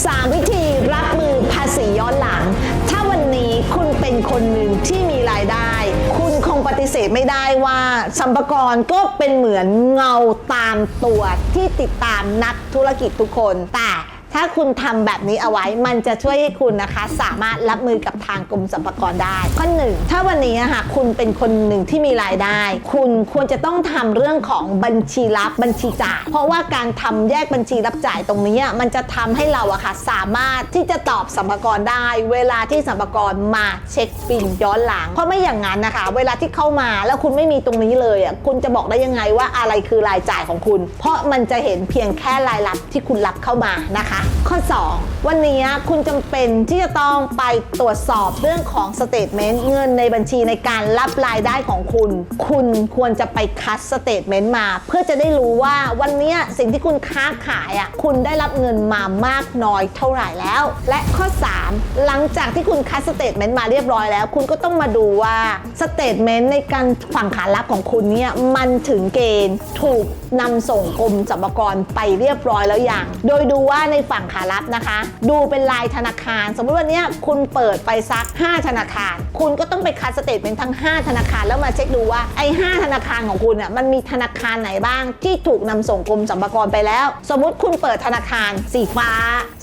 3 วิธีรับมือภาษีย้อนหลัง ถ้าวันนี้คุณเป็นคนหนึ่งที่มีรายได้ คุณคงปฏิเสธไม่ได้ว่าสัมภากรก็เป็นเหมือนเงาตามตัวที่ติดตามนักธุรกิจทุกคน แต่ ถ้าคุณทำแบบนี้เอาไว้ มันจะช่วยให้คุณนะคะ สามารถรับมือกับทางกรมสรรพากรได้ ข้อหนึ่งถ้าวันนี้อะค่ะคุณเป็นคนหนึ่งที่มีรายได้ คุณควรจะต้องทำเรื่องของบัญชีรับบัญชีจ่าย เพราะว่าการทำแยกบัญชีรับจ่ายตรงนี้มันจะทำให้เราอะค่ะสามารถที่จะตอบสัมภากรได้ เวลาที่สัมภากรมาเช็คบินย้อนหลัง เพราะไม่อย่างนั้นนะคะ เวลาที่เข้ามาแล้วคุณไม่มีตรงนี้เลยอะคุณจะบอกได้ยังไงว่าอะไรคือรายจ่ายของคุณ เพราะมันจะเห็นเพียงแค่รายรับที่คุณรับเข้ามานะคะข้อ 2 วันนี้คุณจำเป็นที่จะต้องไปตรวจสอบเรื่องของสเตทเมนต์เงินในบัญชีในการรับรายได้ของคุณ คุณควรจะไปคัดสเตทเมนต์มา เพื่อจะได้รู้ว่าวันนี้สิ่งที่คุณค้าขายอะคุณได้รับเงินมามากน้อยเท่าไหร่แล้ว และข้อ 3 หลังจากที่คุณคัดสเตทเมนต์มาเรียบร้อยแล้ว คุณก็ต้องมาดูว่าสเตทเมนต์ในการฝั่งขารับของคุณเนี่ยมันถึงเกณฑ์ถูกนำส่งกรมสรรพากรไปเรียบร้อยแล้วอย่าง โดยดูว่าในฝั่งขารับนะคะ ดูเป็นลายธนาคาร สมมติวันนี้คุณเปิดไปสัก 5 ธนาคาร คุณก็ต้องไปคัดสเตทเมนทั้ง 5 ธนาคารแล้วมาเช็คดูว่าไอ้5ธนาคารของคุณอะมันมีธนาคารไหนบ้างที่ถูกนำส่งกรมสรรพากรไปแล้ว สมมุติคุณเปิดธนาคาร สีฟ้า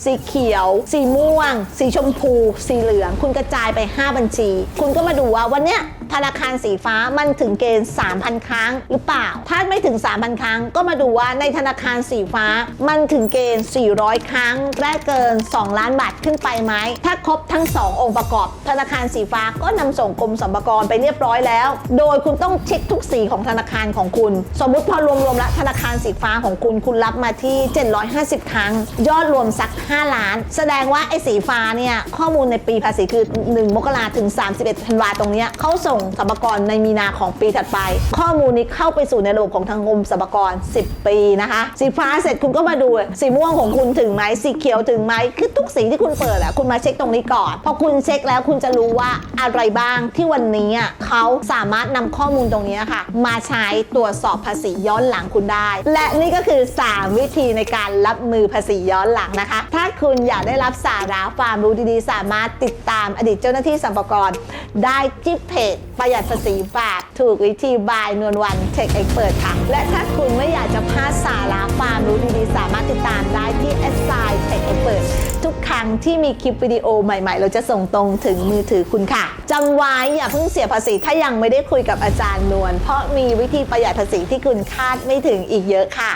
สีเขียว สีม่วง สีชมพู สีเหลือง คุณกระจายไป 5 บัญชี คุณก็มาดูว่าวันเนี้ย ธนาคารสีฟ้ามันถึงเกณฑ์ 3,000 ครั้งหรือเปล่า ถ้าไม่ถึง 3,000 ครั้ง ก็มาดูว่าในธนาคารสีฟ้ามันถึงเกณฑ์ 400 ครั้งและเกิน 2 ล้านบาทขึ้นไปไหม ถ้าครบทั้ง 2 องค์ประกอบ ธนาคารสีฟ้าก็นำส่งกรมสรรพากรไปเรียบร้อยแล้ว โดยคุณต้องเช็คทุกสีของธนาคารของคุณ สมมุติพอรวมๆแล้วธนาคารสีฟ้าของคุณคุณรับมาที่ 750 ครั้ง ยอดรวมสัก 5 ล้าน แสดงว่าไอ้สีฟ้าเนี่ยข้อมูลในปีภาษีคือ 1 มกราถึง 31 ธันวาตรงเนี้ยเขาส่งสรรพากรในมีนาของปีถัดไป ข้อมูลนี้เข้าไปสู่ในระบบของทางกรมสรรพากร 10 ปีนะคะ สีฟ้าเสร็จคุณก็มาดู สีม่วงของคุณถึงไหมสีเขียวถึงไหมคือทุกสีที่คุณเปิดอะคุณมาเช็คตรงนี้ก่อน พอคุณเช็คแล้วคุณจะรู้ว่าอะไรบ้างที่วันนี้เขาสามารถนำข้อมูลตรงนี้ค่ะ มาใช้ตรวจสอบภาษีย้อนหลังคุณได้ และนี่ก็คือ 3 วิธีในการรับมือภาษีย้อนหลังนะคะ ถ้าคุณอยากได้รับสาระความรู้ดีๆ สามารถติดตามอดีตเจ้าหน้าที่สรรพากรได้ที่เพจ ประหยัดภาษีแบบถูกวิธีบายนวลวันเทคเอ็กเปิดค่ะ และถ้าคุณไม่อยากจะพลาดสาระความรู้ดีๆ สามารถติดตามได้ที่ s อ i t e c h Expert ทุกครั้งที่มีคลิปวิดีโอใหม่ๆ เราจะส่งตรงถึงมือถือคุณค่ะจำไว้อย่าเพิ่งเสียภาษีถ้ายังไม่ได้คุยกับอาจารย์นวลเพราะมีวิธีประหยัดภาษีที่คุณคาดไม่ถึงอีกเยอะค่ะ